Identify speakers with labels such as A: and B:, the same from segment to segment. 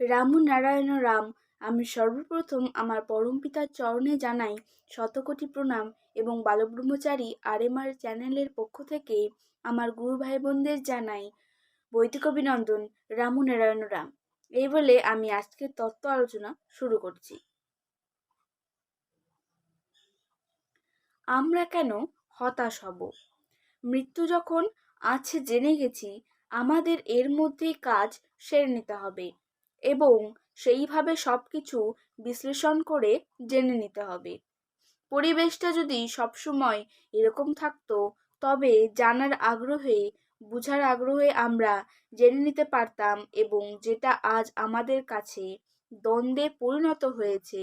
A: রামু নারায়ণ রাম, আমি সর্বপ্রথম আমার পরম পিতার চরণে জানাই শতকোটি প্রণাম এবং বালব্রহ্মচারী আরএমআর চ্যানেলের পক্ষ থেকে আমার গুরু ভাই বোনদের জানাই বৈদিক অভিনন্দন, রামু নারায়ণ রাম। এই বলে আমি আজকের তত্ত্ব আলোচনা শুরু করছি। আমরা কেন হতাশ হব? মৃত্যু যখন আছে জেনে গেছি, আমাদের এর মধ্যেই কাজ সেরে নিতে হবে। এবং সেইভাবে সব কিছু বিশ্লেষণ করে জেনে নিতে হবে। পরিবেশটা যদি সবসময় এরকম থাকতো, তবে জানার আগ্রহে, বুঝার আগ্রহে আমরা জেনে নিতে পারতাম এবং যেটা আজ আমাদের কাছে দ্বন্দ্বে পরিণত হয়েছে,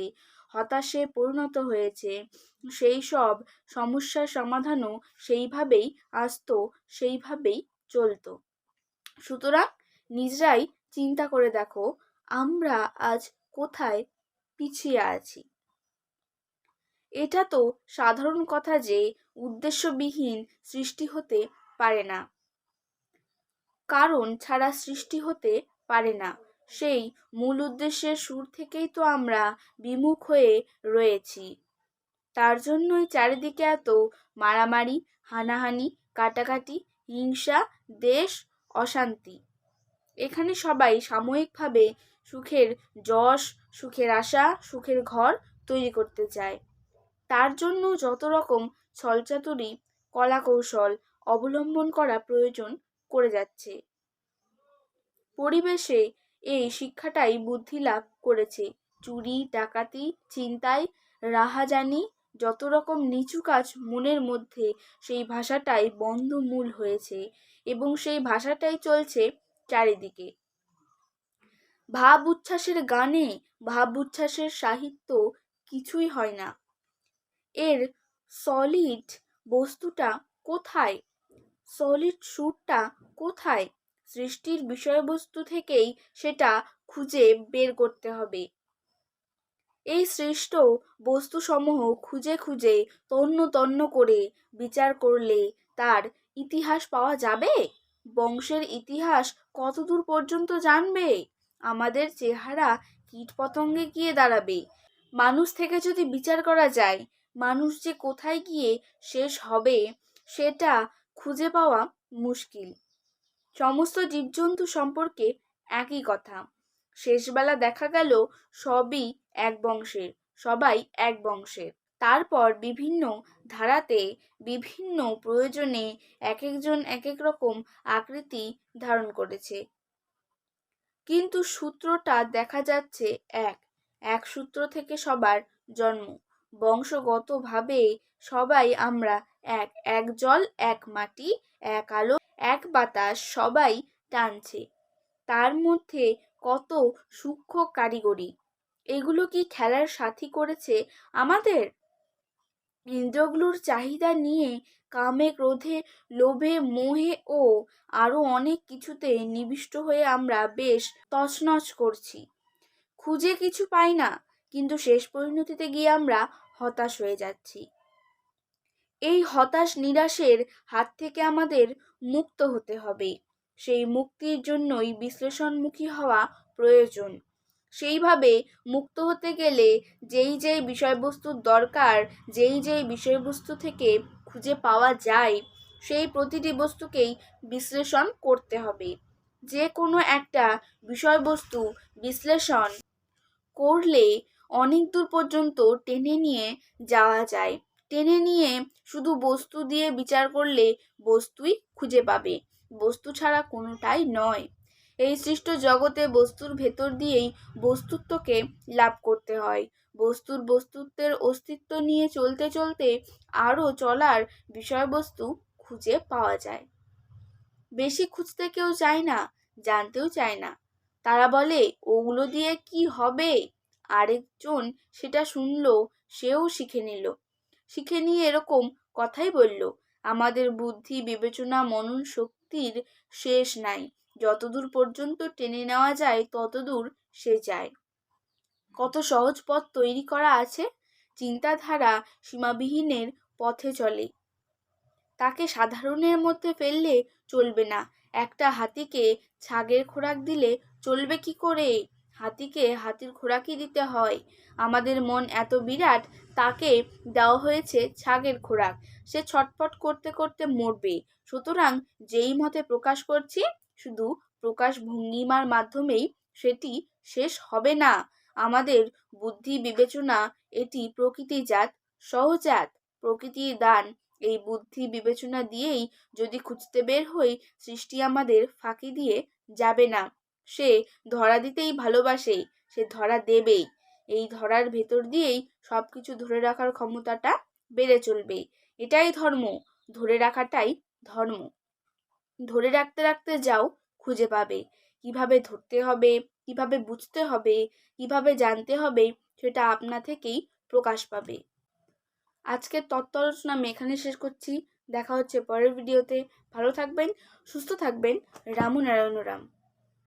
A: হতাশে পরিণত হয়েছে, সেই সব সমস্যার সমাধানও সেইভাবেই আসতো, সেইভাবেই চলতো। সুতরাং নিজেরাই চিন্তা করে দেখো, আমরা আজ কোথায় পিছিয়ে আছি। এটা তো সাধারণ কথা যে উদ্দেশ্যবিহীন সৃষ্টি হতে পারে না। কারণ ছাড়া সৃষ্টি হতে পারে না। সেই মূল উদ্দেশ্যের সুর থেকেই তো আমরা বিমুখ হয়ে রয়েছি। তার জন্যই চারিদিকে এত মারামারি, হানাহানি, কাটাকাটি, হিংসা, দেশ অশান্তি। এখানে সবাই সাময়িকভাবে সুখের যশ, সুখের আশা, সুখের ঘর তৈরি করতে চায়। তার জন্য যত রকম ছলচাতুরি কলা কৌশল অবলম্বন করা প্রয়োজন করে যাচ্ছে। পরিবেশে এই শিক্ষাটাই বুদ্ধি লাভ করেছে। চুরি, ডাকাতি চিন্তায় রাহাজানি, যত রকম নিচু কাজ মনের মধ্যে সেই ভাষাটাই বন্ধমূল হয়েছে এবং সেই ভাষাটাই চলছে চারিদিকে। ভাব উচ্ছ্বাসের গানে ভাব উচ্ছ্বাসের সাহিত্য কিছুই হয় না। এর সলিড বস্তুটা কোথায়? সলিড সুরটা কোথায়? সৃষ্টির বিষয়বস্তু থেকেই সেটা খুঁজে বের করতে হবে। এই সৃষ্ট বস্তুসমূহ খুঁজে খুঁজে তন্ন তন্ন করে বিচার করলে তার ইতিহাস পাওয়া যাবে? বংশের ইতিহাস কতদূর পর্যন্ত জানবে? আমাদের চেহারা কীটপতঙ্গে গিয়ে দাঁড়াবে। মানুষ থেকে যদি বিচার করা যায়, মানুষ যে কোথায় গিয়ে শেষ হবে, সেটা খুঁজে পাওয়া মুশকিল। সমস্ত জীবজন্তু সম্পর্কে একই কথা। শেষবেলা দেখা গেল সবই এক বংশের, সবাই এক বংশের। তারপর বিভিন্ন ধারাতে বিভিন্ন প্রয়োজনে এক একজন এক এক রকম আকৃতি ধারণ করেছে। কিন্তু সূত্রটা দেখা যাচ্ছে এক এক সূত্র থেকে সবার জন্ম। বংশগতভাবে সবাই আমরা এক এক জল, এক মাটি, এক আলো, এক বাতাস সবাই টানছে। তার মধ্যে কত সূক্ষ্ম কারিগরি? এগুলো কি খেলার সাথী করেছে আমাদের? ইন্দ্রগুলোর চাহিদা নিয়ে কামে, ক্রোধে, লোভে, মোহে ও আরও অনেক কিছুতে নিবিষ্ট হয়ে আমরা বেশ তছনছ করছি। খুঁজে কিছু পাই না, কিন্তু শেষ পরিণতিতে গিয়ে আমরা হতাশ হয়ে যাচ্ছি। এই হতাশ নিরাশের হাত থেকে আমাদের মুক্ত হতে হবে। সেই মুক্তির জন্যই বিশ্লেষণমুখী হওয়া প্রয়োজন। সেইভাবে মুক্ত হতে গেলে যেই যেই বিষয়বস্তুর দরকার, যেই যেই বিষয়বস্তু থেকে খুঁজে পাওয়া যায়, সেই প্রতিটি বস্তুকেই বিশ্লেষণ করতে হবে। যে কোনো একটা বিষয়বস্তু বিশ্লেষণ করলে অনেক দূর পর্যন্ত টেনে নিয়ে যাওয়া যায়। টেনে নিয়ে শুধু বস্তু দিয়ে বিচার করলে বস্তুই খুঁজে পাবে। বস্তু ছাড়া কোনোটাই নয়। এই সৃষ্ট জগতে বস্তুর ভেতর দিয়েই বস্তুত্বকে লাভ করতে হয়। বস্তুর বস্তুত্বের অস্তিত্ব নিয়ে চলতে চলতে আরও চলার বিষয়বস্তু খুঁজে পাওয়া যায়। বেশি খুঁজতে কেউ চায় না, জানতেও চায় না। তারা বলে, ওগুলো দিয়ে কি হবে? আরেকজন সেটা শুনলো, সেও শিখে নিল। শিখে নিয়ে এরকম কথাই বলল, আমাদের বুদ্ধি, বিবেচনা মনন শক্তির শেষ নাই। যতদূর পর্যন্ত টেনে নেওয়া যায়, ততদূর সে যায়। কত সহজ পথ তৈরি করা আছে, চিন্তাধারা সীমাবিহীনের পথে চলে। তাকে সাধারণের মধ্যে ফেললে চলবে না। একটা হাতিকে ছাগের খোরাক দিলে চলবে কি করে? হাতিকে হাতির খোরাকই দিতে হয়। আমাদের মন এত বিরাট, তাকে দেওয়া হয়েছে ছাগের খোরাক। সে ছটফট করতে করতে মরবে। সুতরাং যেই মতে প্রকাশ করছি শুধু প্রকাশ ভঙ্গিমার মাধ্যমেই সেটি শেষ হবে না। আমাদের বুদ্ধি বিবেচনা এটি প্রকৃতিজাত সহজাত প্রকৃতির দান। এই বুদ্ধি বিবেচনা দিয়েই যদি খুঁজতে বের হই, সৃষ্টি আমাদের ফাঁকি দিয়ে যাবে না। সে ধরা দিতেই ভালোবাসে, সে ধরা দেবেই। এই ধরার ভেতর দিয়েই সব কিছু ধরে রাখার ক্ষমতাটা বেড়ে চলবে। এটাই ধর্ম, ধরে রাখাটাই ধর্ম। ধরে রাখতে রাখতে যাও, খুঁজে পাবে। কীভাবে ধরতে হবে, কীভাবে বুঝতে হবে, কীভাবে জানতে হবে সেটা আপনা থেকেই প্রকাশ পাবে। আজকে তত্ত্ব আলোচনা আমি এখানে শেষ করছি। দেখা হচ্ছে পরের ভিডিওতে। ভালো থাকবেন, সুস্থ থাকবেন। রামু নারায়ণ রাম।